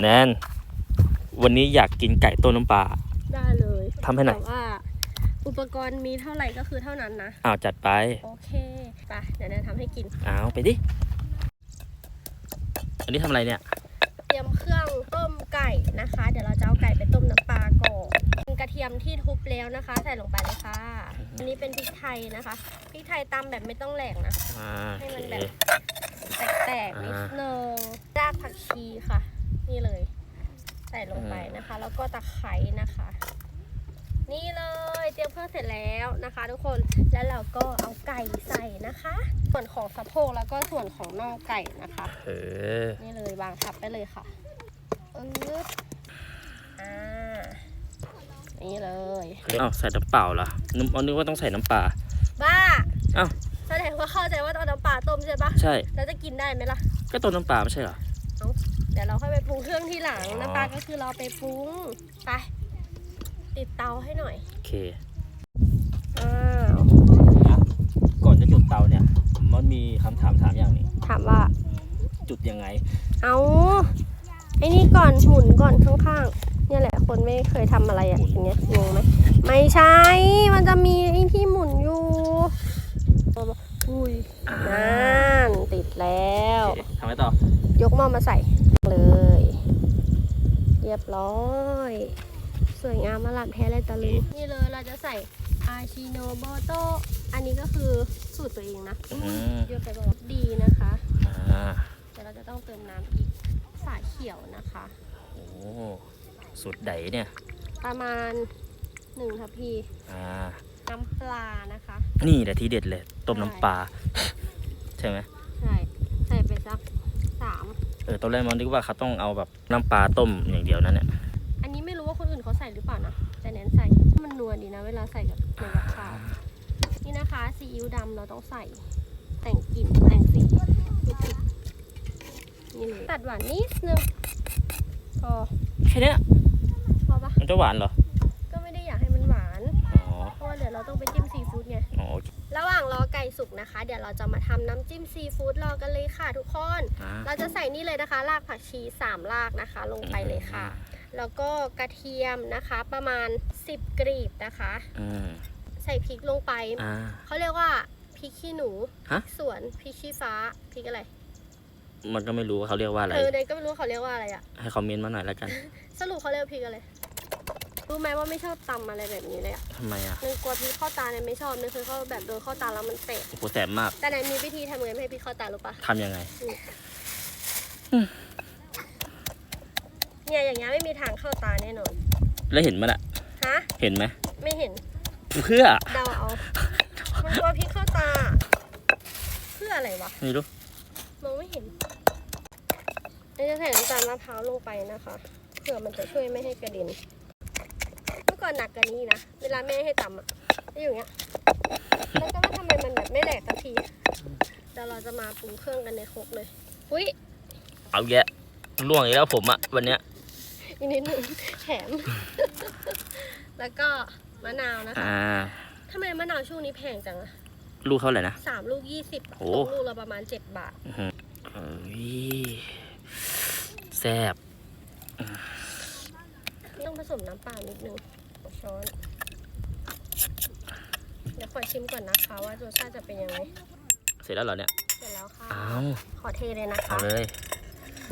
แนนวันนี้อยากกินไก่ต้มน้ำปลา ได้เลยทำให้หน่อย แต่ว่า อุปกรณ์มีเท่าไหร่ก็คือเท่านั้นนะ อ้าวจัดไป โอเคไปเดี๋ยวแนนทำให้กิน อ้าวไปดิ อันนี้ทำอะไรเนี่ย เตรียมเครื่องต้มไก่นะคะ เดี๋ยวเราจะเอาไก่ไปต้มน้ำปลาก่อนกระเทียมที่ทุบแล้วนะคะ ใส่ลงไปเลยค่ะ อันนี้เป็นพริกไทยนะคะ พริกไทยตำแบบไม่ต้องแหลกนะ อ่าให้โอมันเคแบบ แตกๆนิดอ่านึงรากผักชีค่ะ นี่เลย ใส่ลงไปนะคะ แล้วก็ตะไคร้นะคะ นี่เลยเตรียมเครื่องเสร็จแล้วนะคะ ทุกคนแล้วเราก็เอาไก่ใส่นะคะ ส่วนของสะโพกแล้วก็ส่วนของน่องไก่นะคะเออนี่เลยวางทับไปเลยค่ะอึ๊บอ่านี่เลยอ้าวใส่น้ำเปล่าเหรอนึกเอานึกว่าต้องใส่น้ำปลาบ้าอ้าวแสดงว่าเข้าใจว่าตอนน้ำปลาต้มใช่ปะใช่แล้วจะกินได้ไหมล่ะ ก็ต้มน้ำปลาไม่ใช่เหรอเดี๋ยวเราค่อยไปปรุงเครื่องที่หลังอ๋อ น้ำปลาก็คือเราไปปรุงไปติดเตาให้หน่อยโอเค อ้าวก่อนจะจุดเตาเนี่ย มันมีคำถามถามอย่างหนี้ ถามว่า จุดยังไง เอาไอ้นี่ก่อนหมุนก่อนข้างๆ เนี่ยแหละคนไม่เคยทำอะไรอะอย่างเงี้ยงงไหมไม่ใช่ มันจะมีไอ้ที่หมุนอยู่อุ้ยนั่นติดแล้วโอเคทำไงต่อ ยกหม้อมาใส่เล ยเรียบร้อย สวยงามมาลานแท้เลยตะลึงนี่เลยเราจะใส่อาชิโนโบโตอันนี้ก็คือสูตรตัวเองนะอืมเยอะไปบอกดีนะคะอ่าเดี๋ยวเราจะต้องเติมน้ำอีกฝาเขียวนะคะ โอ้สุดใดเนี่ย ประมาณหนึ่งทัพพีอ่าน้ำปลานะคะ นี่แหละที่เด็ดเลย ต้มน้ำปลา ใช่ไหมใช่ ใส่ไปสักสามเออตอนแรกมันนึกว่าเขาต้องเอาแบบน้ำปลาต้มอย่างเดียวนั่นเนี่ยอันนี้ไม่รู้ว่าคนอื่นเขาใส่หรือเปล่านะแต่แนนใส่มันนัวดีนะ เวลาใส่กับในกับข้าวนี่นะคะซีอิ๊วดำเราต้องใส่แต่งกลิ่นแต่งสีนิดๆนี่เลยตัดหวานนิดนึงพอแค่เนี้ยพอปะมันจะหวานเหรอ ระหว่างรอไก่สุกนะคะ เดี๋ยวเราจะมาทำน้ำจิ้มซีฟู้ดรอกันเลยค่ะทุกคนอ่าเราจะใส่นี่เลยนะคะรากผักชี3รากนะคะ ลงไปเลยค่ะ แล้วก็กระเทียมนะคะประมาณ 10 กรีบนะคะอืมใส่พริกลงไปอ่าเขาเรียกว่าพริกขี้หนูฮะสวนพริกชี้ฟ้าพริกอะไรมันก็ไม่รู้ว่าเขาเรียกว่าอะไรเออเดนก็ไม่รู้เขาเรียกว่าอะไรอะให้คอมเมนต์มาหน่อยแล้วกัน สรุปเขาเรียกว่าพริกอะไร รู้ไหมว่าไม่ชอบตำอะไรแบบนี้เลยอะทำไมอะนึกกลัวพริกเข้าตาเนี่ยไม่ชอบนึกเคยเข้าแบบโดนเข้าตาแล้วมันเตะโอ้โหแสบมากแต่ไหนมีวิธีทำไงไม่ให้พริกเข้าตารู้ปะทำยังไง เนี่ยอย่างเงี้ยไม่มีทางเข้าตาแน่นอนแล้วเห็นมันอะ ฮะ เห็นไหมไม่เห็นเพื่อเดาเอามันกลัวพริกเข้าตา เพื่ออะไรวะไม่รู้มองไม่เห็นเราจะใส่น้ำตาลมะพร้าวลงไปนะคะเผื่อมันจะช่วยไม่ให้กระเด็นเมื่อ ก่อนหนักกว่านี้นะ เวลาแม่ให้ตำอะจะอยู่อย่างเงี้ย แล้วก็ว่าทำไมมันแบบไม่แหลกสักทีเดี๋ยวเราจะมาปรุงเครื่องกันในครกเลย อุ้ยเอาแยะล่วงอีกแล้วผมอะวันเนี้ย อีกนิดหนึ่งแถม แล้วก็มะนาวนะคะอ่า ทำไมมะนาวช่วงนี้แพงจังอะลูกเท่าไหร่นะ สามลูกยี่สิบโอ้ ตกลูกละประมาณเจ็ดบาทอื้อหือเอ้ยแซบต้องผสมน้ำเปล่านิดนึง ช้อน เดี๋ยวขอชิมก่อนนะคะว่ารสชาติจะเป็นยังไง เสร็จแล้วเหรอเนี่ยเสร็จแล้วค่ะ อ้าวขอเทเลยนะเอาคะ เลย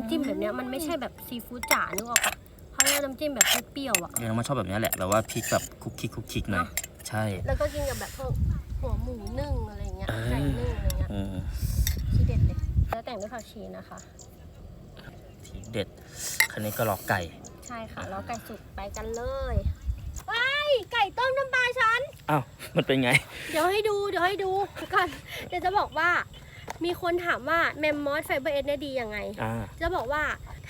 จิ้มแบบเนี้ยมันไม่ใช่แบบซีฟู้ดจ๋านึกออกปะเขาเรียกน้ำจิ้มแบบเปรี้ยวๆอะเรียนมาชอบแบบนี้แหละแบบว่าพริกแบบคุกคิกคุกคิกหน่อยเนอะใช่ แล้วก็กินกับแบบพวกหัวหมูนึ่งอะไรเงี้ยเออไก่นึ่งอะไรเงี้ย อืมที่เด็ดเลย แล้วแต่งด้วยผักชีนะคะ ทีเด็ดคันนี้ก็รอไก่ ใช่ค่ะแล้วไก่สุกไปกันเลย ว้ายไก่ต้มน้ำปลาฉัน อ้าว มันเป็นไง เดี๋ยวให้ดู เดี๋ยวให้ดูก่อนเดี๋ยวจะบอกว่า มีคนถามว่าแมมมอสไฟเบอร์เอสเนี่ยดียังไง อ่า จะบอกว่า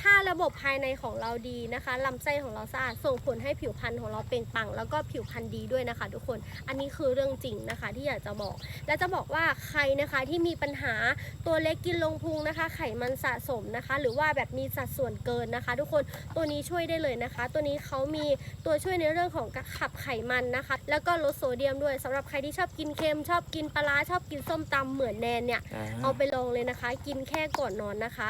ถ้าระบบภายในของเราดีนะคะลำไส้ของเราสะอาดส่งผลให้ผิวพรรณของเราเปล่งปลั่งแล้วก็ผิวพรรณดีด้วยนะคะ ทุกคนอันนี้คือเรื่องจริงนะคะ ที่อยากจะบอก และจะบอกว่าใครนะคะที่มีปัญหาตัวเล็กกินลงพุงนะคะ ไขมันสะสมนะคะ หรือว่าแบบมีสัดส่วนเกินนะคะ ทุกคนตัวนี้ช่วยได้เลยนะคะ ตัวนี้เขามีตัวช่วยในเรื่องของการขับไขมันนะคะ แล้วก็ลดโซเดียมด้วยสำหรับใครที่ชอบกินเค็มชอบกินปลาร้าชอบกินส้มตำเหมือนแนนเนี่ย อ่าเอาไปลองเลยนะคะ กินแค่ก่อนนอนนะคะ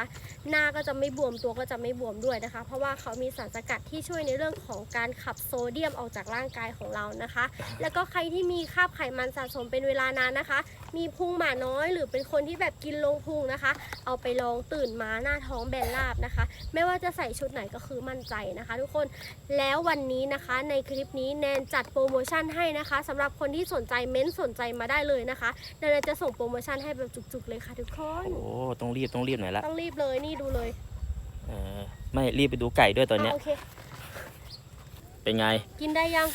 หน้าก็จะไม่บวมตัวก็จะไม่บวมด้วยนะคะ เพราะว่าเขามีสารสกัดที่ช่วยในเรื่องของการขับโซเดียมออกจากร่างกายของเรานะคะ แล้วก็ใครที่มีคราบไขมันสะสมเป็นเวลานานนะคะ มีพุงหมาน้อย หรือเป็นคนที่แบบกินลงพุงนะคะ เอาไปลองตื่นมาหน้าท้องแบนราบนะคะ ไม่ว่าจะใส่ชุดไหนก็คือมั่นใจนะคะ ทุกคนแล้ววันนี้นะคะในคลิปนี้แนนจัดโปรโมชั่นให้นะคะสำหรับคนที่สนใจเม้นต์สนใจมาได้เลยนะคะแนนจะส่งโปรโมชั่นให้แบบจุกๆเลยค่ะทุกคนโอ้ต้องรีบต้องรีบหน่อยละต้องรีบเลยนี่ดูเลยเออไม่รีบไปดูไก่ด้วยตอนเนี้ย อะโอเคเป็นไง กินได้ยัง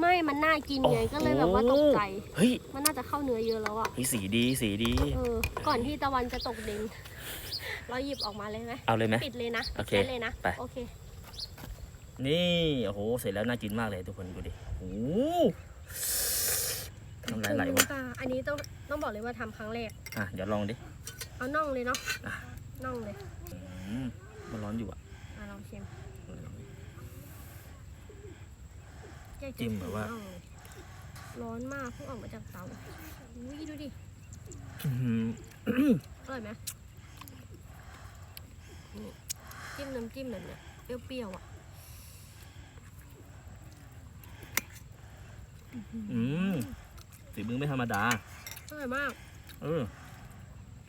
ไม่มันน่ากินไงโอ้โห ก็เลยแบบว่าตกใจ เฮ้ยมันน่าจะเข้าเนื้อเยอะแล้วอะเฮ้ยสีดีสีดี เออก่อนที่ตะวันจะตกดิน เราหยิบออกมาเลยไหมเอาเลยไหม ปิดเลยนะโอเคปิดเลยนะไป โอเคนี่ โอ้โห เสร็จแล้วน่ากินมากเลยทุกคนดูดิโอ้โหน้ำลายไหลวะ ปลาอั นนี้ต้องต้องบอกเลยว่าทำครั้งแรก อะเดี๋ยวลองดิเอาน่องเลยเนาะอะน่องเลยอืมมันร้อนอยู่อะมาลองชิมแกะจิ้มแบบว่าน่องเลยร้อนมากเพิ่งออกมาจากเตาอุ้ยดูดิ อื้อหืออร่อยไหมนี่จิ้มน้ำจิ้มแบบเนี้ยเปรี้ยวๆอะ อืม ฝีมือไม่ธรรมดา อร่อยมากเออ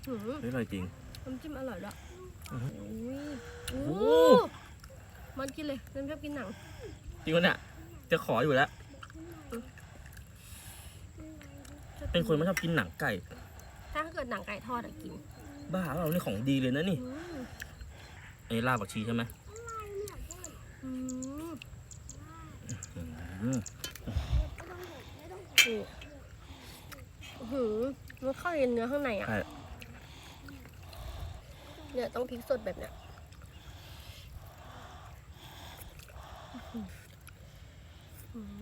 หืมไม่อร่อยจริง น้ำจิ้มอร่อยด้วยอือฮึอุ้ยโอ้โอ้โห มันกินเลยน้ำชอบกินหนัง จริงวะเนี่ยจะขออยู่แล้ว เป็นคนไม่ชอบกินหนังไก่ ถ้าเกิดหนังไก่ทอดอะกินบ้าเรานี่ของดีเลยนะนี่อืมอันนี้ลาบผักชีใช่ไหมอืมอืมนี่หื อมันเข้าในเนื้อข้างในอะ ใช่เนี่ยต้องพริกสดแบบเนี้ยอืม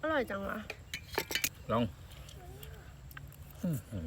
อร่อยจังวะลอง อื้อหือ